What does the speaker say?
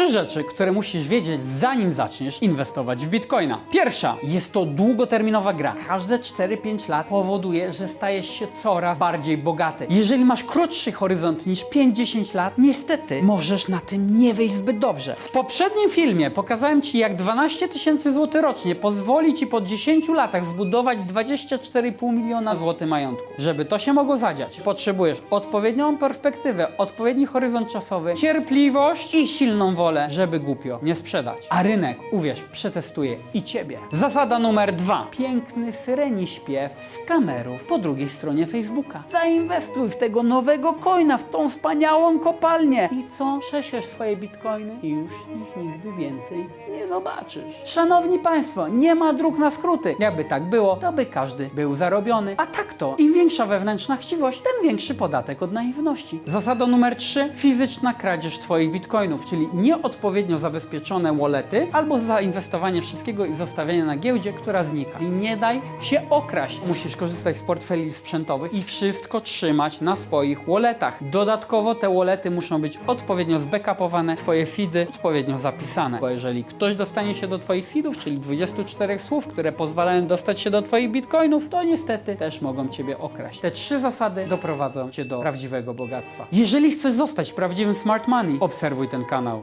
trzy rzeczy, które musisz wiedzieć, zanim zaczniesz inwestować w bitcoina. Pierwsza, jest to długoterminowa gra. Każde 4-5 lat powoduje, że stajesz się coraz bardziej bogaty. Jeżeli masz krótszy horyzont niż 5-10 lat, niestety możesz na tym nie wyjść zbyt dobrze. W poprzednim filmie pokazałem Ci, jak 12 tysięcy złotych rocznie pozwoli Ci po 10 latach zbudować 24,5 miliona złotych majątku. Żeby to się mogło zadziać, potrzebujesz odpowiednią perspektywę, odpowiedni horyzont czasowy, cierpliwość i silną wolę, żeby głupio nie sprzedać. A rynek, uwierz, przetestuje i Ciebie. Zasada numer dwa. Piękny syreni śpiew z kamerów po drugiej stronie Facebooka. Zainwestuj w tego nowego coina, w tą wspaniałą kopalnię. I co? Prześlesz swoje bitcoiny i już ich nigdy więcej nie zobaczysz. Szanowni Państwo, nie ma dróg na skróty. Jakby tak było, to by każdy był zarobiony. A tak to, im większa wewnętrzna chciwość, tym większy podatek od naiwności. Zasada numer 3. Fizyczna kradzież Twoich bitcoinów, czyli nieodpowiednio zabezpieczone wallety albo zainwestowanie wszystkiego i zostawianie na giełdzie, która znika. I nie daj się okraść. Musisz korzystać z portfeli sprzętowych i wszystko trzymać na swoich walletach. Dodatkowo te wallety muszą być odpowiednio zbackupowane, Twoje seedy odpowiednio zapisane. Bo jeżeli ktoś dostanie się do Twoich seedów, czyli 24 słów, które pozwalają dostać się do Twoich bitcoinów, to niestety też mogą Ciebie okraść. Te trzy zasady doprowadzą Cię do prawdziwego bogactwa. Jeżeli chcesz zostać prawdziwym smart money, obserwuj ten kanał.